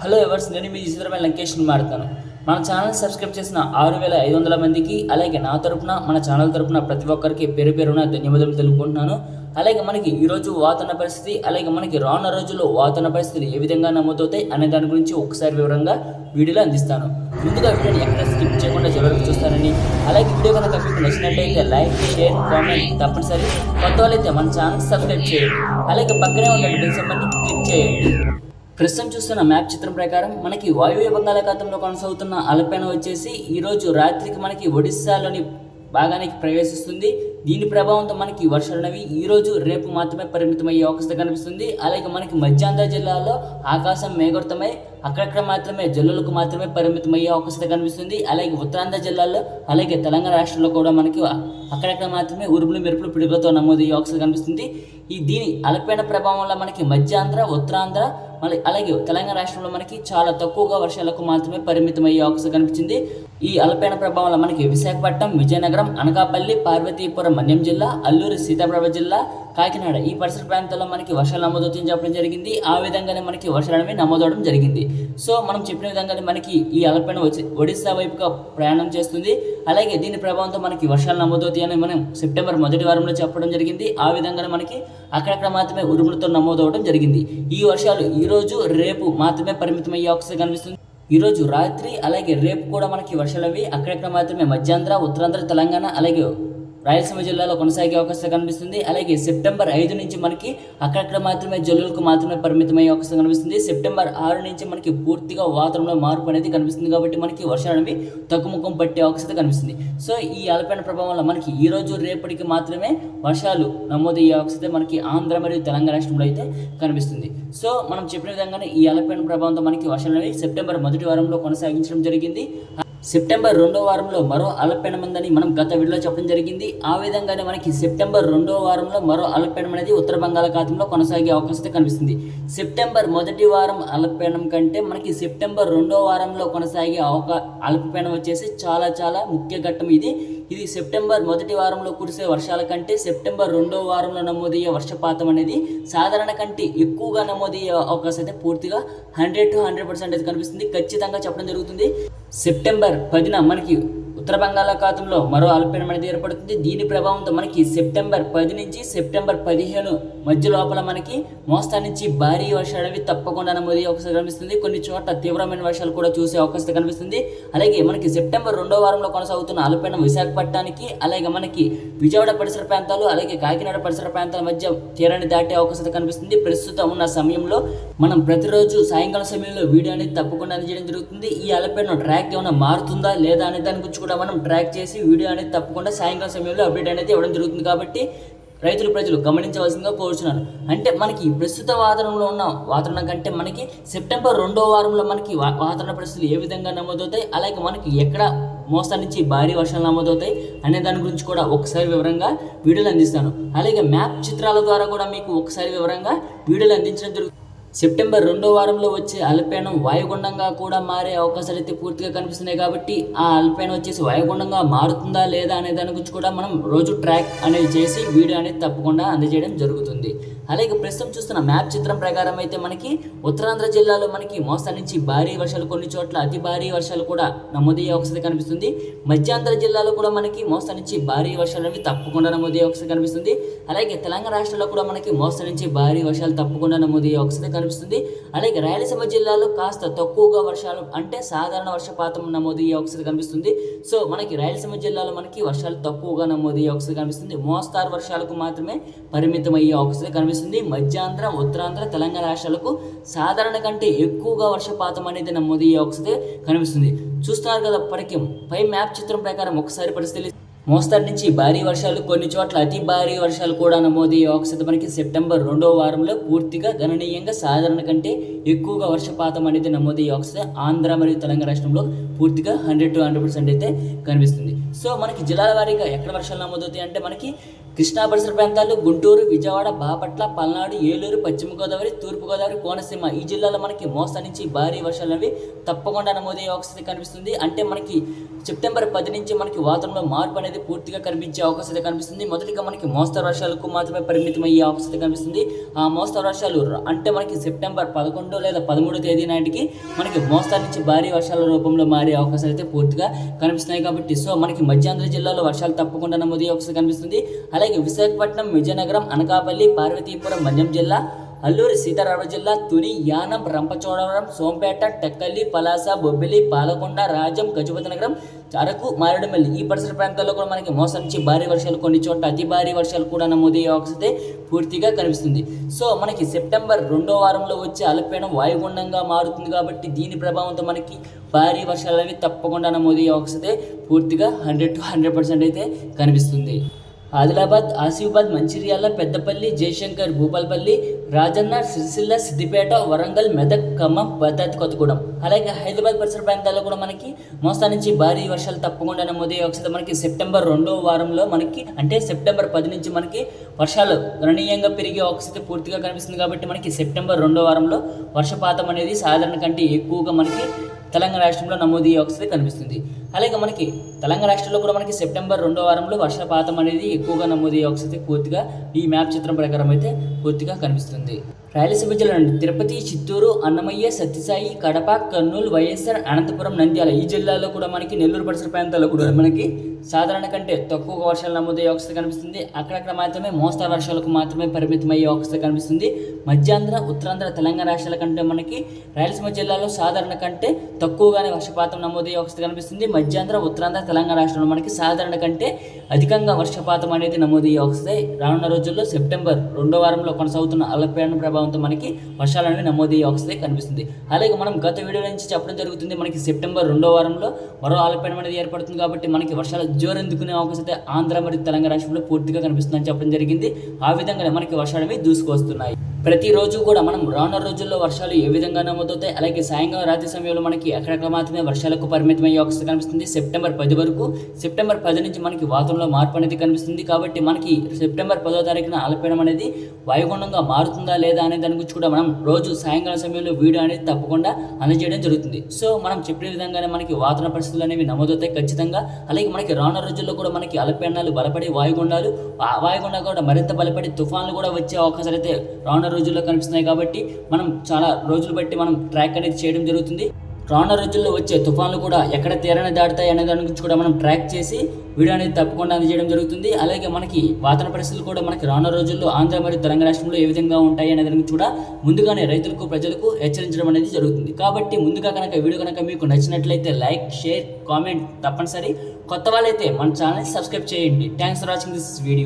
Hello ఎవర్స్ నేను మీ ఈశ్వరమైన లంకేష్ని మారుతాను. మన channel subscribe చేసిన ఆరు వేల ఐదు వందల మందికి అలాగే నా తరపున మన ఛానల్ తరపున ప్రతి ఒక్కరికి పేరు పేరున ధన్యవాదాలు తెలుపుకుంటున్నాను. అలాగే మనకి ఈరోజు వాతావరణ పరిస్థితి అలాగే మనకి రానున్న రోజుల్లో వాతావరణ పరిస్థితులు ఏ విధంగా నమోదవుతాయి అనే దాని గురించి ఒకసారి వివరంగా వీడియోలో అందిస్తాను. ముందుగా వీడియోని ఎక్కడ స్కిప్ చేయకుండా చివరికి చూస్తానని అలాగే వీడియో కనుక మీకు నచ్చినట్లయితే లైక్ షేర్ కామెంట్ తప్పనిసరి. కొత్త వాళ్ళైతే మన ఛానల్ సబ్స్క్రైబ్ చేయండి. అలాగే పక్కనే ఉన్న బెల్ సింబల్ని క్లిక్ చేయండి. ప్రస్తుతం చూస్తున్న మ్యాప్ చిత్రం ప్రకారం మనకి వాయువ్య బంగాళాఖాతంలో కొనసాగుతున్న అల్పీడనం వచ్చేసి ఈరోజు రాత్రికి మనకి ఒడిస్సాలోని భాగానికి ప్రవేశిస్తుంది. దీని ప్రభావంతో మనకి వర్షాలు అనేవి ఈ రోజు రేపు మాత్రమే పరిమితమయ్యే అవకాశం కనిపిస్తుంది. అలాగే మనకి మధ్యాంధ్ర జిల్లాలో ఆకాశం మేఘవృతమై అక్కడక్కడ మాత్రమే జల్లులకు మాత్రమే పరిమితమయ్యే అవకాశం కనిపిస్తుంది. అలాగే ఉత్తరాంధ్ర జిల్లాలో అలాగే తెలంగాణ రాష్ట్రంలో కూడా మనకి అక్కడక్కడ మాత్రమే ఉరుములు మెరుపులు పిడుగులతో నమోదయ్యే అవకాశం కనిపిస్తుంది. ఈ దీని అల్పైన ప్రభావం వల్ల మనకి మధ్యాంధ్ర ఉత్తరాంధ్ర మళ్ళీ అలాగే తెలంగాణ రాష్ట్రంలో మనకి చాలా తక్కువగా వర్షాలకు మాత్రమే పరిమితమయ్యే అవకాశం కనిపించింది. ఈ అల్పైన ప్రభావం వల్ల మనకి విశాఖపట్నం విజయనగరం అనకాపల్లి పార్వతీపురం మన్యం జిల్లా అల్లూరి సీతాప్రభ జిల్లా కాకినాడ. ఈ పరిసర ప్రాంతాల్లో మనకి వర్షాలు నమోదవుతాయని చెప్పడం జరిగింది. ఆ విధంగానే మనకి వర్షాలు అనేవి నమోదవడం జరిగింది. సో మనం చెప్పిన విధంగానే మనకి ఈ అల్పీడనం వచ్చి ఒడిశా వైపుగా ప్రయాణం చేస్తుంది. అలాగే దీని ప్రభావంతో మనకి వర్షాలు నమోదవుతాయని మనం సెప్టెంబర్ మొదటి వారంలో చెప్పడం జరిగింది. ఆ విధంగానే మనకి అక్కడక్కడ మాత్రమే ఉరుములతో నమోదవడం జరిగింది. ఈ వర్షాలు ఈ రోజు రేపు మాత్రమే పరిమితమయ్యే అవకాశం కనిపిస్తుంది. ఈరోజు రాత్రి అలాగే రేపు కూడా మనకి వర్షాలు అవి అక్కడక్కడ మాత్రమే. మధ్యాంధ్ర ఉత్తరాంధ్ర తెలంగాణ అలాగే రాయలసీమ జిల్లాలో కొనసాగే అవకాశం కనిపిస్తుంది. అలాగే సెప్టెంబర్ ఐదు నుంచి మనకి అక్కడక్కడ మాత్రమే జల్లులకు మాత్రమే పరిమితమయ్యే అవకాశం కనిపిస్తుంది. సెప్టెంబర్ ఆరు నుంచి మనకి పూర్తిగా వాతావరణంలో మార్పు అనేది కనిపిస్తుంది కాబట్టి మనకి వర్షాలు అనేవి తగ్గుముఖం పట్టే అవకాశం కనిపిస్తుంది. సో ఈ అలపైన ప్రభావం వల్ల మనకి ఈ రోజు రేపటికి మాత్రమే వర్షాలు నమోదయ్యే అవకాశం మనకి ఆంధ్ర మరియు తెలంగాణ రాష్ట్రంలో అయితే కనిపిస్తుంది. సో మనం చెప్పిన విధంగానే ఈ అలపైన ప్రభావంతో మనకి వర్షాలు అనేవి సెప్టెంబర్ మొదటి వారంలో కొనసాగించడం జరిగింది. సెప్టెంబర్ రెండో వారంలో మరో అల్పపీడనం ఉందని మనం గత వీడియోలో చెప్పడం జరిగింది. ఆ విధంగానే మనకి సెప్టెంబర్ రెండో వారంలో మరో అల్పపీడనం అనేది ఉత్తర బంగాళాఖాతంలో కొనసాగే అవకాశం కనిపిస్తుంది. సెప్టెంబర్ మొదటి వారం అల్పపీడనం కంటే మనకి సెప్టెంబర్ రెండో వారంలో కొనసాగే అవకా అల్పపీడనం వచ్చేసి చాలా చాలా ముఖ్య ఘట్టం ఇది. ఇది సెప్టెంబర్ మొదటి వారంలో కురిసే వర్షాల కంటే సెప్టెంబర్ రెండో వారంలో నమోదయ్యే వర్షపాతం అనేది సాధారణ కంటే ఎక్కువగా నమోదయ్యే అవకాశం అయితే పూర్తిగా హండ్రెడ్ టు హండ్రెడ్ పర్సెంట్ అయితే కనిపిస్తుంది. ఖచ్చితంగా చెప్పడం జరుగుతుంది. సెప్టెంబర్ పదిన మనకి ఉత్తర బంగాళాఖాతంలో మరో అల్పీడనం అనేది ఏర్పడుతుంది. దీని ప్రభావంతో మనకి సెప్టెంబర్ పది నుంచి సెప్టెంబర్ పదిహేను మధ్య లోపల మనకి మోస్తా నుంచి భారీ వర్షాలు అవి తప్పకుండా నమోదు అవకాశం కనిపిస్తుంది. కొన్ని చోట్ల తీవ్రమైన వర్షాలు కూడా చూసే అవకాశం కనిపిస్తుంది. అలాగే మనకి సెప్టెంబర్ రెండో వారంలో కొనసాగుతున్న అల్పీడనం విశాఖపట్నానికి అలాగే మనకి విజయవాడ పరిసర ప్రాంతాలు అలాగే కాకినాడ పరిసర ప్రాంతాల మధ్య తీరాన్ని దాటే అవకాశం కనిపిస్తుంది. ప్రస్తుతం ఉన్న సమయంలో మనం ప్రతిరోజు సాయంకాలం సమయంలో వీడియో అనేది తప్పకుండా అందజేయడం జరుగుతుంది. ఈ అల్పీడనం ట్రాక్ ఏమైనా మారుతుందా లేదా అనే దాని గురించి కూడా మనం ట్రాక్ చేసి వీడియో అనేది తప్పకుండా సాయంకాలం సమయంలో అప్డేట్ అనేది ఇవ్వడం జరుగుతుంది కాబట్టి రైతులు ప్రజలు గమనించవలసిందిగా కోరుచున్నాను. అంటే మనకి ప్రస్తుత వాతావరణంలో ఉన్న వాతావరణం కంటే మనకి సెప్టెంబర్ రెండో వారంలో మనకి వా- వాతావరణ పరిస్థితులు ఏ విధంగా నమోదవుతాయి అలాగే మనకి ఎక్కడ మోస్తా నుంచి భారీ వర్షాలు నమోదవుతాయి అనే దాని గురించి కూడా ఒకసారి వివరంగా వీడియోలు అందిస్తాను. అలాగే మ్యాప్ చిత్రాల ద్వారా కూడా మీకు ఒకసారి వివరంగా వీడియోలు అందించడం జరుగుతుంది సెప్టెంబర్ రెండో వారంలో వచ్చే అల్పీడనం వాయుగుండంగా కూడా మారే అవకాశాలు అయితే పూర్తిగా కనిపిస్తున్నాయి కాబట్టి ఆ అల్పీడనం వచ్చేసి వాయుగుండంగా మారుతుందా లేదా అనే దాని గురించి కూడా మనం రోజు ట్రాక్ అనేది చేసి వీడియో అనేది తప్పకుండా అందజేయడం జరుగుతుంది. అలాగే ప్రస్తుతం చూస్తున్న మ్యాప్ చిత్రం ప్రకారం అయితే మనకి ఉత్తరాంధ్ర జిల్లాలో మనకి మోస్తా నుంచి భారీ వర్షాలు కొన్ని చోట్ల అతి భారీ వర్షాలు కూడా నమోదయ్యే అవకాశం కనిపిస్తుంది. మధ్యాంధ్ర జిల్లాలో కూడా మనకి మోస్తా నుంచి భారీ వర్షాలు అనేవి తప్పకుండా నమోదయ్యే అవకాశం కనిపిస్తుంది. అలాగే తెలంగాణ రాష్ట్రంలో కూడా మనకి మోస్తా నుంచి భారీ వర్షాలు తప్పకుండా నమోదయ్యే అవకాశం కనిపిస్తుంది. అలాగే రాయలసీమ జిల్లాలో కాస్త తక్కువగా వర్షాలు అంటే సాధారణ వర్షపాతం నమోదయ్యే అవకాశం కనిపిస్తుంది. సో మనకి రాయలసీమ జిల్లాలో మనకి వర్షాలు తక్కువగా నమోదయ్యే అవకాశం కనిపిస్తుంది. మోస్తారు వర్షాలకు మాత్రమే పరిమితమయ్యే అవకాశం కనిపిస్తుంది. మధ్యాంధ్ర ఉత్తరాంధ్ర తెలంగాణ రాష్ట్రాలకు సాధారణ కంటే ఎక్కువగా వర్షపాతం అనేది నమోదయ్యే ఒకసారి కనిపిస్తుంది. చూస్తున్నారు కదా పడికి. పై మ్యాప్ చిత్రం ప్రకారం ఒకసారి పరిస్థితి మోస్తరు నుంచి భారీ వర్షాలు కొన్ని చోట్ల అతి భారీ వర్షాలు కూడా నమోదయ్యే ఒకసారి మనకి సెప్టెంబర్ రెండో వారంలో పూర్తిగా గణనీయంగా సాధారణ కంటే ఎక్కువగా వర్షపాతం అనేది నమోదయ్యే ఒకసారి ఆంధ్ర మరియు తెలంగాణ రాష్ట్రంలో పూర్తిగా హండ్రెడ్ టు హండ్రెడ్ పర్సెంట్ అయితే కనిపిస్తుంది. సో మనకి జిల్లాల వారీగా ఎక్కడ వర్షాలు నమోదవుతాయి అంటే మనకి కృష్ణా పరిసర ప్రాంతాలు గుంటూరు విజయవాడ బాపట్ల పల్నాడు ఏలూరు పశ్చిమ గోదావరి తూర్పు గోదావరి కోనసీమ ఈ జిల్లాలో మనకి మోస్తా నుంచి భారీ వర్షాలు అనేవి తప్పకుండా నమోదయ్యే అవకాశం కనిపిస్తుంది. అంటే మనకి సెప్టెంబర్ పది నుంచి మనకి వాతావరణంలో మార్పు అనేది పూర్తిగా కనిపించే అవకాశం కనిపిస్తుంది. మొదటిగా మనకి మోస్తరు వర్షాలకు మాత్రమే పరిమితం అయ్యే అవకాశం కనిపిస్తుంది. ఆ మోస్తరు వర్షాలు అంటే మనకి సెప్టెంబర్ పదకొండు లేదా పదమూడో తేదీ నాటికి మనకి మోస్తరు నుంచి భారీ వర్షాల రూపంలో మారే అవకాశాలు అయితే పూర్తిగా కనిపిస్తున్నాయి కాబట్టి సో మనకి మధ్యాంధ్ర జిల్లాలో వర్షాలు తప్పకుండా నమోదయ్యే అవకాశం కనిపిస్తుంది. అలాగే విశాఖపట్నం విజయనగరం అనకాపల్లి పార్వతీపురం మన్యం జిల్లా అల్లూరి సీతారామ జిల్లా తుని యానం రంపచోడవరం సోంపేట టెక్కల్లి పలాస బొబ్బిలి పాలకొండ రాజం గజపతినగరం అరకు మారేడుమల్లి. ఈ పరిసర ప్రాంతాల్లో కూడా మనకి మోసం నుంచి భారీ వర్షాలు కొన్ని చోట్ల అతి భారీ వర్షాలు కూడా నమోదయ్యే అవకాశం పూర్తిగా కనిపిస్తుంది. సో మనకి సెప్టెంబర్ రెండో వారంలో వచ్చే అల్పపీడనం వాయుగుండంగా మారుతుంది కాబట్టి దీని ప్రభావంతో మనకి భారీ వర్షాలు అనేవి తప్పకుండా నమోదయ్యే అవకాశం పూర్తిగా హండ్రెడ్ టు హండ్రెడ్ పర్సెంట్ అయితే కనిపిస్తుంది. ఆదిలాబాద్ ఆసిఫాబాద్ మంచిర్యాల పెద్దపల్లి జయశంకర్ భూపాల్పల్లి రాజన్న సిరిసిల్ల సిద్దిపేట వరంగల్ మెదక్ ఖమ్మం భద్రాద్రి కొత్తగూడెం. అలాగే హైదరాబాద్ పరిసర ప్రాంతాల్లో కూడా మనకి మోస్తా నుంచి భారీ వర్షాలు తప్పకుండా నమోదయ్యే ఒకసారి మనకి సెప్టెంబర్ రెండో వారంలో మనకి అంటే సెప్టెంబర్ పది నుంచి మనకి వర్షాలు గణనీయంగా పెరిగే ఒకసారి పూర్తిగా కనిపిస్తుంది కాబట్టి మనకి సెప్టెంబర్ రెండో వారంలో వర్షపాతం అనేది సాధారణ కంటే ఎక్కువగా మనకి తెలంగాణ రాష్ట్రంలో నమోదయ్యే అవకాశం కనిపిస్తుంది. అలాగే మనకి తెలంగాణ రాష్ట్రంలో కూడా మనకి సెప్టెంబర్ రెండో వారంలో వర్షపాతం అనేది ఎక్కువగా నమోదయ్యే అవకాశం పూర్తిగా ఈ మ్యాప్ చిత్రం ప్రకారం అయితే పూర్తిగా కనిపిస్తుంది. రాయలసీమ జిల్లా నుండి తిరుపతి చిత్తూరు అన్నమయ్య సత్యసాయి కడప కర్నూలు వైఎస్ఆర్ అనంతపురం నంద్యాల ఈ జిల్లాలో కూడా మనకి నెల్లూరు పరిసర ప్రాంతాల్లో కూడా మనకి సాధారణ కంటే తక్కువ వర్షాలు నమోదయ్యే అవకాశం కనిపిస్తుంది. అక్కడక్కడ మాత్రమే మోస్తరు వర్షాలకు మాత్రమే పరిమితమయ్యే అవకాశం కనిపిస్తుంది. మధ్యాంధ్ర ఉత్తరాంధ్ర తెలంగాణ రాష్ట్రాల కంటే మనకి రాయలసీమ జిల్లాలో సాధారణ కంటే తక్కువగానే వర్షపాతం నమోదయ్యే అవకాశం కనిపిస్తుంది. మధ్యాంధ్ర ఉత్తరాంధ్ర తెలంగాణ రాష్ట్రంలో మనకి సాధారణ కంటే అధికంగా వర్షపాతం అనేది నమోదయ్యే అవకాశం రానున్న రోజుల్లో సెప్టెంబర్ రెండో వారంలో కొనసాగుతున్న అల్పపీడన ప్రభావంతో మనకి వర్షాలు అనేవి నమోదయ్యే అవకాశం కనిపిస్తుంది. అలాగే మనం గత వీడియో నుంచి చెప్పడం జరుగుతుంది మనకి సెప్టెంబర్ రెండో వారంలో మరో అల్పపీడనం అనేది ఏర్పడుతుంది కాబట్టి మనకి వర్షాలు జోరెందుకునే అవకాశం అయితే ఆంధ్ర మరియు తెలంగాణ రాష్ట్రంలో పూర్తిగా కనిపిస్తుందని చెప్పడం జరిగింది. ఆ విధంగానే మనకి వర్షాలు దూసుకొస్తున్నాయి ప్రతిరోజు కూడా మనం రానున్న రోజుల్లో వర్షాలు ఏ విధంగా నమోదవుతాయి? అలాగే సాయంకాలం రాత్రి సమయంలో మనకి అక్కడక్కడ మాత్రమే వర్షాలకు పరిమితమయ్యే అవకాశం కనిపిస్తుంది? సెప్టెంబర్ పది వరకు. సెప్టెంబర్ పది నుంచి మనకి వాతావరణంలో మార్పు అనేది కనిపిస్తుంది. కాబట్టి మనకి సెప్టెంబర్ పదో తారీఖున అల్పపీడనం అనేది వాయుగుండంగా మారుతుందా లేదా అనే దాని గురించి కూడా మనం రోజు సాయంకాలం సమయంలో వీడియో అనేది తప్పకుండా అందజేయడం జరుగుతుంది. సో మనం చెప్పిన విధంగానే మనకి వాతావరణ పరిస్థితులు అనేవి నమోదవుతాయి ఖచ్చితంగా. అలాగే మనకి రానున్న రోజుల్లో కూడా మనకి అల్పపీడనాలు బలపడి వాయుగుండాలు ఆ వాయుగుండా కూడా మరింత బలపడి తుఫాన్లు కూడా వచ్చే అవకాశాలు అయితే రానున్న రోజుల్లో కనిపిస్తున్నాయి కాబట్టి మనం చాలా రోజులు బట్టి మనం ట్రాక్ అనేది చేయడం జరుగుతుంది. రానున్న రోజుల్లో వచ్చే తుఫాన్లు కూడా ఎక్కడ తీరాన్ని దాటుతాయి అనే దాని గురించి కూడా మనం ట్రాక్ చేసి వీడియో అనేది తప్పకుండా అందజేయడం జరుగుతుంది. అలాగే మనకి వాతావరణ పరిస్థితులు కూడా మనకి రానున్న రోజుల్లో ఆంధ్ర మరియు తెలంగాణ రాష్ట్రంలో ఏ విధంగా ఉంటాయి అనే దాని గురించి కూడా ముందుగానే రైతులకు ప్రజలకు హెచ్చరించడం అనేది జరుగుతుంది. కాబట్టి ముందుగా కనుక వీడియో కనుక మీకు నచ్చినట్లయితే లైక్ షేర్ కామెంట్ తప్పనిసరి. కొత్త వాళ్ళైతే మన ఛానల్ సబ్స్క్రైబ్ చేయండి. Thanks for watching this video